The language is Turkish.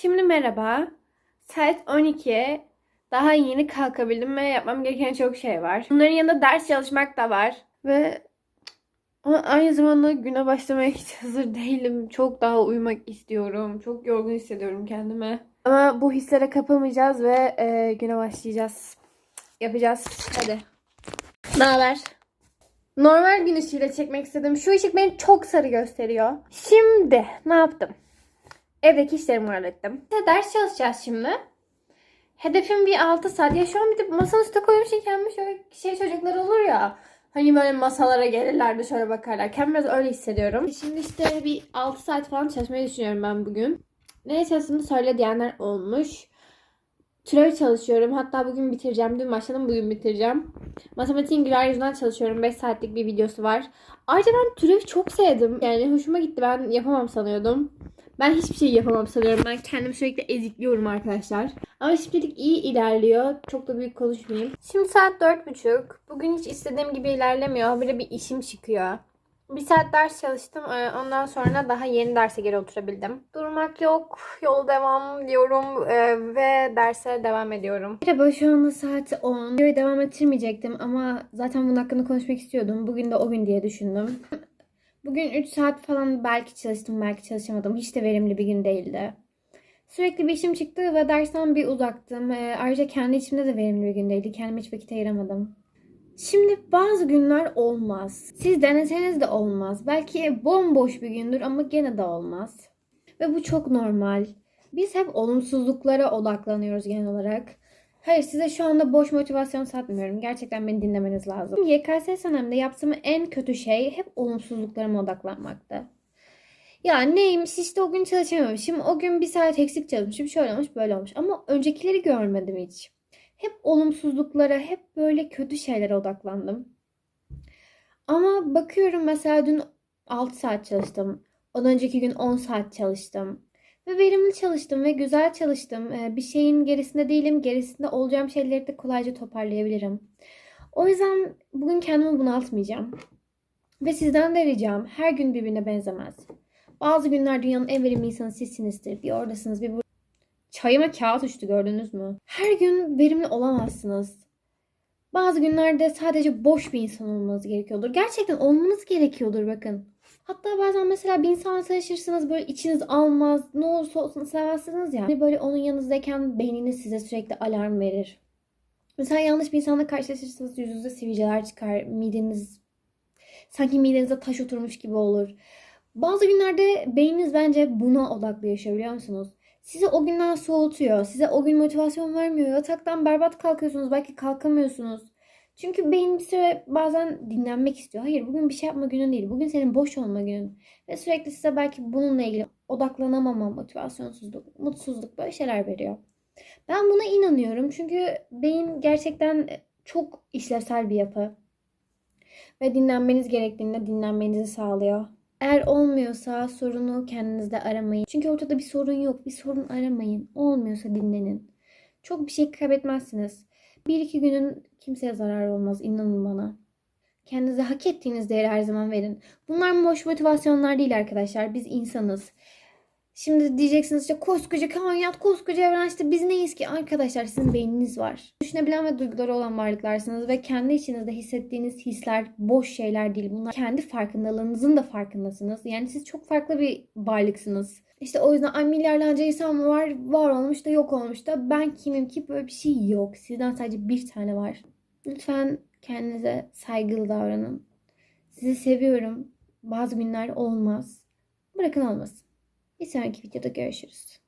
Şimdi merhaba. Saat 12. Daha yeni kalkabildim ve yapmam gereken çok şey var. Bunların yanında ders çalışmak da var. Ve ama aynı zamanda güne başlamaya hiç hazır değilim. Çok daha uyumak istiyorum. Çok yorgun hissediyorum kendimi. Ama bu hislere kapılmayacağız ve e, güne başlayacağız. Yapacağız. Hadi. Ne haber? Normal gün ışığıyla çekmek istedim. Şu ışık beni çok sarı gösteriyor. Şimdi ne yaptım? Evdeki işlerimi hallettim. İşte ders çalışacağız şimdi. Hedefim bir 6 saat. Ya şu an bir de masanın üstüne koymuşum kendime şöyle şey çocuklar olur ya. Hani böyle masalara gelirler de şöyle bakarlar. Kendimi biraz öyle hissediyorum. Şimdi işte bir 6 saat falan çalışmayı düşünüyorum ben bugün. Ne çalıştığını söyle diyenler olmuş. Türev çalışıyorum. Hatta bugün bitireceğim. Dün başladım bugün bitireceğim. Matematiğin güler yüzünden çalışıyorum. 5 saatlik bir videosu var. Ayrıca ben türevi çok sevdim. Yani hoşuma gitti. Ben yapamam sanıyordum. Ben hiçbir şey yapamam sanıyorum. Ben kendimi sürekli ezikliyorum arkadaşlar. Ama şimdilik iyi ilerliyor. Çok da büyük konuşmayayım. Şimdi saat 4.30. Bugün hiç istediğim gibi ilerlemiyor. Habire bir işim çıkıyor. Bir saat ders çalıştım. Ee, Ondan sonra daha yeni derse geri oturabildim. Durmak yok. Yol devam diyorum. Ee, Ve derse devam ediyorum. Merhaba şu anda saat 10. Videoyu devam ettirmeyecektim ama zaten bunun hakkında konuşmak istiyordum. Bugün de o gün diye düşündüm. Bugün 3 saat falan belki çalıştım belki çalışamadım. Hiç de verimli bir gün değildi. Sürekli bir işim çıktı ve dersten bir uzaktım. Ee, ayrıca kendi içimde de verimli bir gün değildi. Kendime hiç vakit ayıramadım. Şimdi bazı günler olmaz. Siz deneseniz de olmaz. Belki bomboş bir gündür ama gene de olmaz. Ve bu çok normal. Biz hep olumsuzluklara odaklanıyoruz genel olarak. Hayır size şu anda boş motivasyon satmıyorum. Gerçekten beni dinlemeniz lazım. YKS senemde yaptığım en kötü şey hep olumsuzluklarıma odaklanmaktı. Ya neymiş işte o gün çalışamamışım. O gün bir saat eksik çalışmışım. Şöyle olmuş böyle olmuş. Ama öncekileri görmedim hiç. Hep olumsuzluklara, hep böyle kötü şeylere odaklandım. Ama bakıyorum mesela dün 6 saat çalıştım. Ondan önceki gün 10 saat çalıştım. Ve verimli çalıştım ve güzel çalıştım. Ee, Bir şeyin gerisinde değilim. Gerisinde olacağım şeyleri de kolayca toparlayabilirim. O yüzden bugün kendimi bunaltmayacağım. Ve sizden de ricam her gün birbirine benzemez. Bazı günler dünyanın en verimli insanı sizsinizdir. Bir oradasınız bir bu. Çayıma kağıt uçtu gördünüz mü? Her gün verimli olamazsınız. Bazı günlerde sadece boş bir insan olmanız gerekiyordur. Gerçekten olmanız gerekiyordur bakın. Hatta bazen mesela bir insanla tanışırsınız böyle içiniz almaz. Ne olursa olsun sevmezsiniz ya. Hani böyle onun yanınızdayken beyniniz size sürekli alarm verir. Mesela yanlış bir insanla karşılaşırsınız yüzünüzde sivilceler çıkar. Mideniz sanki midenize taş oturmuş gibi olur. Bazı günlerde beyniniz bence buna odaklı yaşıyor biliyor musunuz? Sizi o günden soğutuyor. Size o gün motivasyon vermiyor. Yataktan berbat kalkıyorsunuz. Belki kalkamıyorsunuz. Çünkü beyin bir süre bazen dinlenmek istiyor. Hayır bugün bir şey yapma günün değil. Bugün senin boş olma günün. Ve sürekli size belki bununla ilgili odaklanamama, motivasyonsuzluk, mutsuzluk böyle şeyler veriyor. Ben buna inanıyorum. Çünkü beyin gerçekten çok işlevsel bir yapı. Ve dinlenmeniz gerektiğinde dinlenmenizi sağlıyor. Eğer olmuyorsa sorunu kendinizde aramayın. Çünkü ortada bir sorun yok. Bir sorun aramayın. Olmuyorsa dinlenin. Çok bir şey kaybetmezsiniz. Bir iki günün kimseye zarar olmaz. inanın bana. Kendinize hak ettiğiniz değeri her zaman verin. Bunlar boş motivasyonlar değil arkadaşlar. Biz insanız. Şimdi diyeceksiniz işte koskoca kainat, koskoca evren işte biz neyiz ki? Arkadaşlar sizin beyniniz var. Düşünebilen ve duyguları olan varlıklarsınız ve kendi içinizde hissettiğiniz hisler boş şeyler değil. Bunlar kendi farkındalığınızın da farkındasınız. Yani siz çok farklı bir varlıksınız. İşte o yüzden ay milyarlarca insan var? Var olmuş da yok olmuş da ben kimim ki böyle bir şey yok. Sizden sadece bir tane var. Lütfen kendinize saygılı davranın. Sizi seviyorum. Bazı günler olmaz. Bırakın olmasın. Bir sonraki videoda görüşürüz.